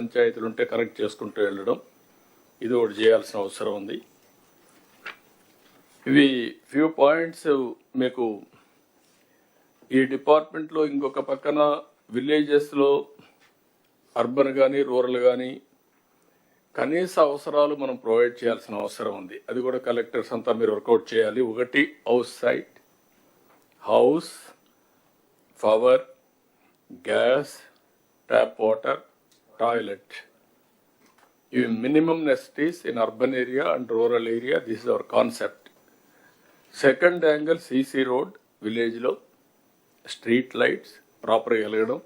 పంచాయతీలు ఉంటే కరెక్ట్ చేసుకుంటూ వెళ్ళడం ఇది ఒకటి చేయాల్సిన అవసరం ఉంది. ఇవి ఫ్యూ పాయింట్స్ మీకు ఈ డిపార్ట్మెంట్లో ఇంకొక పక్కన విలేజెస్లో అర్బన్ కానీ రూరల్ కానీ కనీస అవసరాలు మనం ప్రొవైడ్ చేయాల్సిన అవసరం ఉంది. అది కూడా కలెక్టర్స్ అంతా మీరు వర్కౌట్ చేయాలి. ఒకటి house site house power gas tap water toilet ఇవి minimum necessities in urban area and rural area this is our concept second angle CC road విలేజ్లో స్ట్రీట్ లైట్స్ ప్రాపర్గా వెలగడం.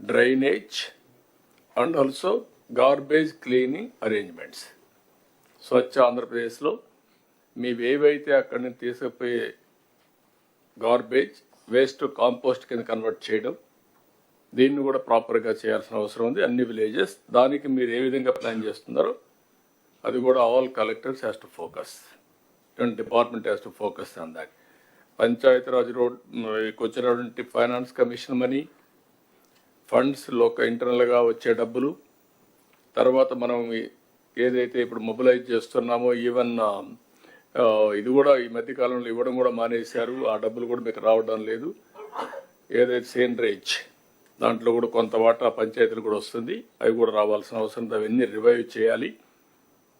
Drainage and also garbage cleaning arrangements స్వచ్ఛ ఆంధ్రప్రదేశ్లో మీవి ఏవైతే అక్కడి నుంచి తీసుకుపోయే garbage waste compost కింద కన్వర్ట్ చేయడం. దీన్ని కూడా ప్రాపర్గా చేయాల్సిన అవసరం ఉంది. అన్ని విలేజెస్ దానికి మీరు ఏ విధంగా ప్లాన్ చేస్తున్నారో అది కూడా all collectors has to focus department has to focus on that Panchayati Raj road వచ్చినటువంటి ఫైనాన్స్ కమిషన్ మనీ ఫండ్స్ లోక ఇంటర్నల్గా వచ్చే డబ్బులు తర్వాత మనం ఏదైతే ఇప్పుడు మొబిలైజ్ చేస్తున్నామో ఈవెన్ ఇది కూడా ఈ మధ్య కాలంలో ఇవ్వడం కూడా మానేశారు. ఆ డబ్బులు కూడా మీకు రావడం లేదు. ఏదైతే సేంద్రేజ్ దాంట్లో కూడా కొంత వాటా పంచాయతీలు కూడా వస్తుంది. అవి కూడా రావాల్సిన అవసరం అవన్నీ రివైవ్ చేయాలి.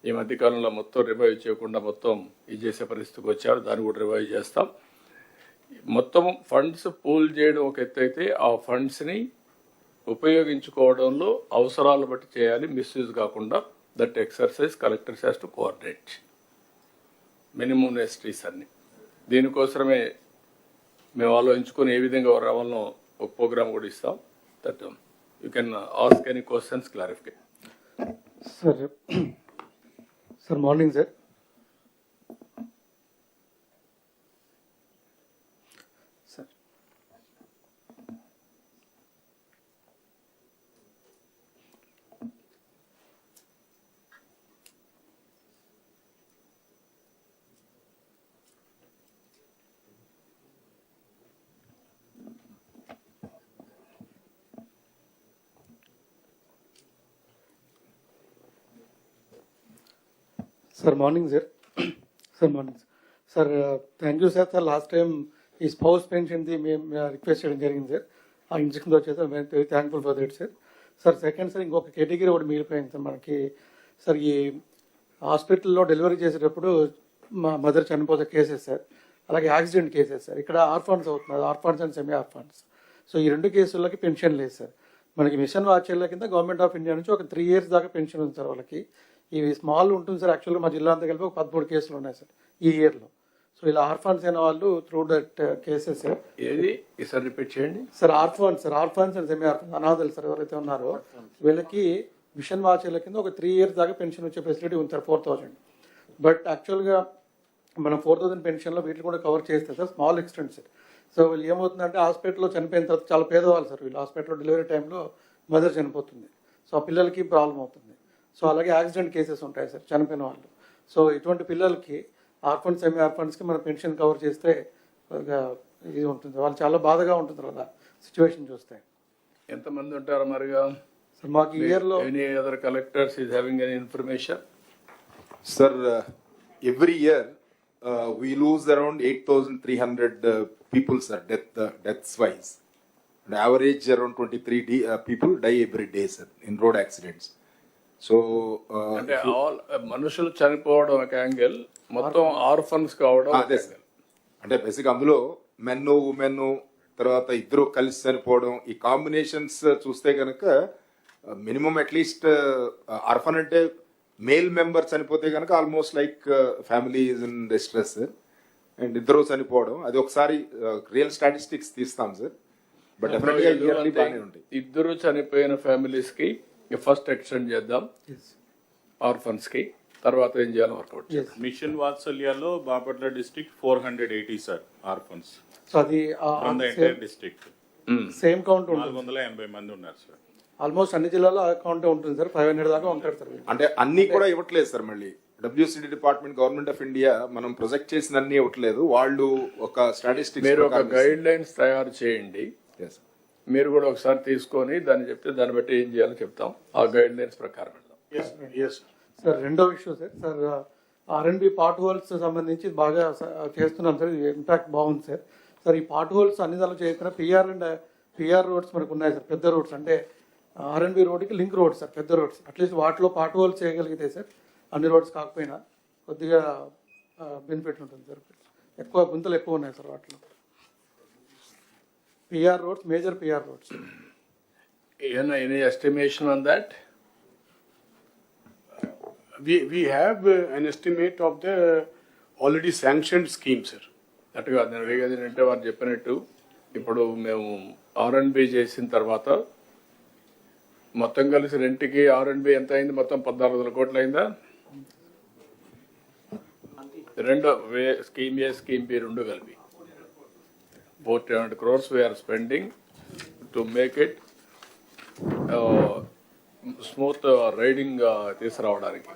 ఈ మధ్యకాలంలో మొత్తం రివైవ్ చేయకుండా మొత్తం ఇది చేసే పరిస్థితికి వచ్చారు. దాన్ని కూడా రివైవ్ చేస్తాం. మొత్తం ఫండ్స్ పూల్ చేయడం ఒక ఎత్తు అయితే ఆ ఫండ్స్ని ఉపయోగించుకోవడంలో అవసరాలు బట్టి చేయాలి. మిస్యూజ్ కాకుండా that exercise collectors has to coordinate. Minimum necessities అన్ని. దీనికోసమే మేము ఆలోచించుకొని ఏ విధంగా రావాలనో ఒక ప్రోగ్రామ్ కూడా ఇస్తాం. That you can ask any questions clarification sir sir morning sir sir sir morning sir sir morning sir thank you sir sir last time ఈ spouse పెన్షన్ది మేము రిక్వెస్ట్ చేయడం జరిగింది సార్ ఆ ఇంజక్షన్ వచ్చేసి very thankful for that sir sir second sir ఇంకొక category ఒకటి మిగిలిపోయింది సార్ మనకి సార్ ఈ హాస్పిటల్లో డెలివరీ చేసేటప్పుడు మా మదర్ చనిపోతే కేసెస్ సార్ అలాగే యాక్సిడెంట్ కేసెస్ సార్ ఇక్కడ ఆర్ఫాన్స్ అవుతున్నారు. Orphans and semi orphans so ఈ రెండు కేసులకి పెన్షన్ లేదు సార్ మనకి మిషన్ వాచ్యాల కింద గవర్నమెంట్ ఆఫ్ ఇండియా నుంచి ఒక త్రీ ఇయర్స్ దాకా పెన్షన్ ఉంది సార్ వాళ్ళకి. ఇవి స్మాల్ ఉంటుంది సార్. యాక్చువల్గా మా జిల్లా అంతా కలిపి ఒక పదమూడు కేసులు ఉన్నాయి సార్ ఈ ఇయర్లో. సో ఇలా ఆర్ఫాన్స్ అయిన వాళ్ళు త్రూ దట్ కేసెస్ సార్. ఏది? ఈసారి రిపీట్ చేయండి. Sir orphans sir. Orphans and semi orphans అనాథలు సార్ ఎవరైతే ఉన్నారో వీళ్ళకి మిషన్ వాచ్యాల కింద ఒక త్రీ ఇయర్స్ దాకా పెన్షన్ వచ్చే ఫెసిలిటీ ఉంది సార్ ఫోర్ థౌజండ్ బట్ యాక్చువల్గా మనం ఫోర్ థౌసండ్ పెన్షన్లో వీటిని కూడా కవర్ చేస్తే sir small extent sir. So వీళ్ళు ఏమవుతుందంటే హాస్పిటల్లో చనిపోయిన తర్వాత చాలా పేదవాళ్ళు సార్ వీళ్ళు. హాస్పిటల్లో డెలివరీ టైంలో మదర్ చనిపోతుంది. సో ఆ పిల్లలకి ప్రాబ్లం అవుతుంది. సో అలాగే యాక్సిడెంట్ కేసెస్ ఉంటాయి సార్ చనిపోయిన వాళ్ళు. సో ఇటువంటి పిల్లలకి ఆర్ఫండ్స్ సెమీ ఆర్ఫండ్స్కి మనం పెన్షన్ కవర్ చేస్తే ఇది ఉంటుంది. వాళ్ళు చాలా బాధగా ఉంటుంది కదా సిచ్యువేషన్ చూస్తే. ఎంతమంది ఉంటారు మరిగా? సార్ మాకు ఇయర్లో any other collectors is having any information Sir, uh, every year uh, we lose around 8,300 uh, people, sir, death, uh, deaths wise. On average, around 23 d- uh, people die every day, sir, in uh, అంటే all మనుషులు చనిపోవడం ఒక angle మొత్తం orphans కావడం అదే sir అంటే basic అందులో men women తర్వాత ఇద్దరు కలిసి చనిపోవడం ఈ కాంబినేషన్స్ చూస్తే కనుక మినిమం అట్లీస్ట్ అర్ఫన్ అంటే మేల్ మెంబర్ చనిపోతే కనుక almost like family is in distress. And ఇద్దరు చనిపోవడం అది ఒకసారి రియల్ స్టాటిస్టిక్స్ తీస్తాం సార్. బట్ డెఫినెట్గా ఇయర్లీ బాగానే ఉంటాయి. ఇద్దరు చనిపోయిన ఫ్యామిలీస్ ఫస్ట్ ఎక్స్టెండ్ చేద్దాం. ఆర్ఫన్స్కి. తర్వాత ఏం చేయాలో వర్కౌట్ ఎస్ మిషన్ వాత్సల్యాలో Bapatla district four hundred eighty sir orphans so అది డిస్ట్రిక్ట్ సేమ్ కౌంట్ నాలుగు వందల ఎనభై మంది ఉన్నారు సార్ ఆల్మోస్ట్ అన్ని జిల్లాలో ఆ కౌంట్ ఉంటుంది సార్ ఫైవ్ హండ్రెడ్ దాకా ఉంటారు సార్. అంటే అన్ని కూడా ఇవ్వట్లేదు సార్ మళ్ళీ. WCD department government of India మనం ప్రొజెక్ట్ చేసిన అన్ని ఇవ్వట్లేదు. వాళ్ళు ఒక స్టాటిస్టిక్స్ మీరు ఒక గైడ్ లైన్స్ తయారు చేయండి. మీరు కూడా ఒకసారి తీసుకొని దాన్ని చెప్తే దాన్ని బట్టి ఏం చేయాలో చెప్తాం. ఆ గైడ్ లైన్స్ ప్రకారం వెళ్దాం. సార్ రెండో విషయం sir sir R and B potholes సంబంధించి బాగా చేస్తున్నాం సార్ ఇంపాక్ట్ బాగుంది సార్ సార్ ఈ పార్ట్ హోల్స్ అన్ని దానిలో చేయకుండా పిఆర్ అండ్ పిఆర్ రోడ్స్ మనకు ఉన్నాయి సార్ పెద్ద రోడ్స్ అంటే ఆర్ఎండ్బి రోడ్కి లింక్ రోడ్స్ సార్ పెద్ద రోడ్స్ అట్లీస్ట్ వాటిలో పార్ట్ హోల్స్ చేయగలిగితే సార్ అన్ని రోడ్స్ కాకపోయినా కొద్దిగా బెనిఫిట్ ఉంటుంది సార్ ఎక్కువ గుంతలు ఎక్కువ ఉన్నాయి సార్ వాటిలో. PR roads major PR roads ఏమైనా any estimation on that We, we have uh, an estimate of the already sanctioned scheme, sir. అట్టుగా నేను వేగది అంటే వారు చెప్పినట్టు ఇప్పుడు మేము ఆర్ అండ్ బి చేసిన తర్వాత మొత్తం కలిసి రెంట్కి ఆర్ అండ్ బి ఎంత అయింది? మొత్తం పద్నాలుగు వందల కోట్లు అయిందా? రెండు way scheme A scheme B రెండు కలిపి. Forty hundred crores we're spending to make it smooth riding తీసుకురావడానికి